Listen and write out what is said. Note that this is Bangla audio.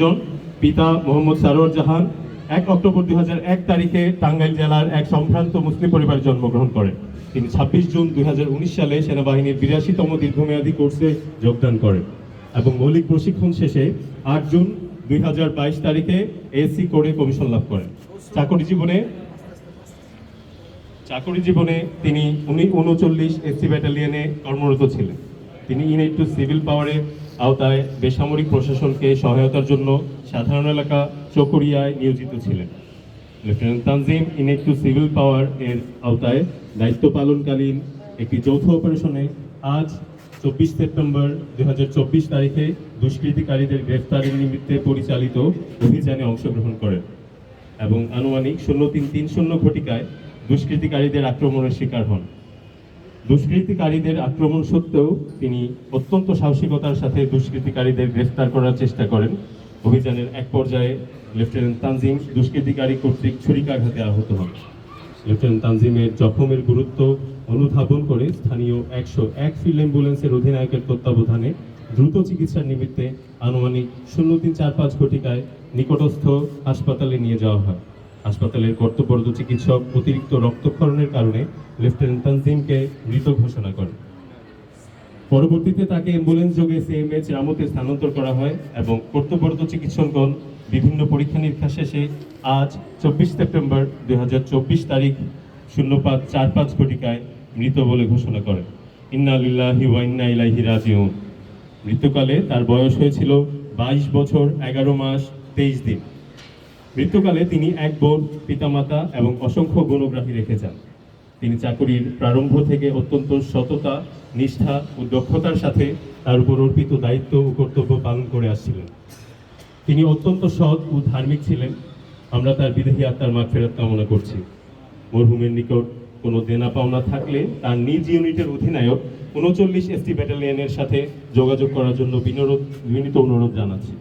জন পিতা মোহাম্মদ সারোয়ার জাহান এক অক্টোবর দুই তারিখে টাঙ্গাইল জেলার এক সম্ভ্রান্ত মুসলিম পরিবারে জন্মগ্রহণ করেন। তিনি ছাব্বিশ জুন দুই সালে সেনাবাহিনীর বিরাশিতম দীর্ঘমেয়াদী কোর্সে যোগদান করেন এবং মৌলিক প্রশিক্ষণ শেষে আট জুন দুই হাজার বাইশ তারিখে এসসি করে কমিশন লাভ করেন। চাকরি জীবনে চাকরি জীবনে তিনি উনি উনচল্লিশ এসি ব্যাটালিয়নে কর্মরত ছিলেন। তিনি ইন টু সিভিল পাওয়ারের আওতায় বেসামরিক প্রশাসনকে সহায়তার জন্য সাধারণ এলাকা চকরিয়ায় নিয়োজিত ছিলেন। Lieutenant Tanzim in to civil power এর আওতায় দায়িত্ব পালনকালীন একটি যৌথ অপারেশনে আজ চব্বিশ সেপ্টেম্বর দু হাজার চব্বিশ তারিখে দুষ্কৃতিকারীদের গ্রেফতারের নিমিত্তে পরিচালিত অভিযানে অংশগ্রহণ করেন এবং আনুমানিক শূন্য তিন তিন শূন্য ঘটিকায় দুষ্কৃতিকারীদের আক্রমণের শিকার হন। দুষ্কৃতিকারীদের আক্রমণ সত্ত্বেও তিনি অত্যন্ত সাহসিকতার সাথে দুষ্কৃতিকারীদের গ্রেফতার করার চেষ্টা করেন। অভিযানের এক পর্যায়ে লেফটেন্যান্ট তানজিম দুষ্কৃতিকারী কর্তৃক ছুরিকাঘাতে আহত হন। লেফটেন্যান্ট তানজিমের জখমের গুরুত্ব অনুধাবন করে স্থানীয় একশো এক ফিল্ড অ্যাম্বুলেন্সের অধিনায়কের তত্ত্বাবধানে দ্রুত চিকিৎসার নিমিত্তে আনুমানিক শূন্য তিন চার পাঁচ ঘটিকায় নিকটস্থ হাসপাতালে নিয়ে যাওয়া হয়। হাসপাতালের কর্তব্যরত চিকিৎসক অতিরিক্ত রক্তক্ষরণের কারণে লেফটেন্যান্ট তানজিমকে মৃত ঘোষণা করেন। পরবর্তীতে তাকে অ্যাম্বুলেন্স যোগে সিএমএইচ রামতে স্থানান্তর করা হয় এবং কর্তব্যরত চিকিৎসকগণ বিভিন্ন পরীক্ষা নিরীক্ষা শেষে আজ চব্বিশ সেপ্টেম্বর দুই হাজার চব্বিশ তারিখ শূন্য পাঁচ চার পাঁচ ঘটিকায় মৃত বলে ঘোষণা করেন। ইন্না লিল্লাহি ওয়া ইন্না রাজিউন। মৃত্যুকালে তার বয়স হয়েছিল বাইশ বছর এগারো মাস তেইশ দিন। মৃত্যুকালে তিনি এক বোন, পিতামাতা এবং অসংখ্য গুণগ্রাহী রেখে যান তিনি চাকুরির প্রারম্ভ থেকে অত্যন্ত সততা, নিষ্ঠা ও দক্ষতার সাথে তার উপর অর্পিত দায়িত্ব ও কর্তব্য পালন করে আসছিলেন। তিনি অত্যন্ত সৎ ও ধার্মিক ছিলেন। আমরা তার বিদেহী আত্মার মাঠ ফেরত কামনা করছি। মরহুমের নিকট কোনো দেনা পাওনা থাকলে তার নিজ ইউনিটের অধিনায়ক উনচল্লিশ এসটি ব্যাটালিয়নের সাথে যোগাযোগ করার জন্য বিনোরোধ, বিনীত অনুরোধ জানাচ্ছি।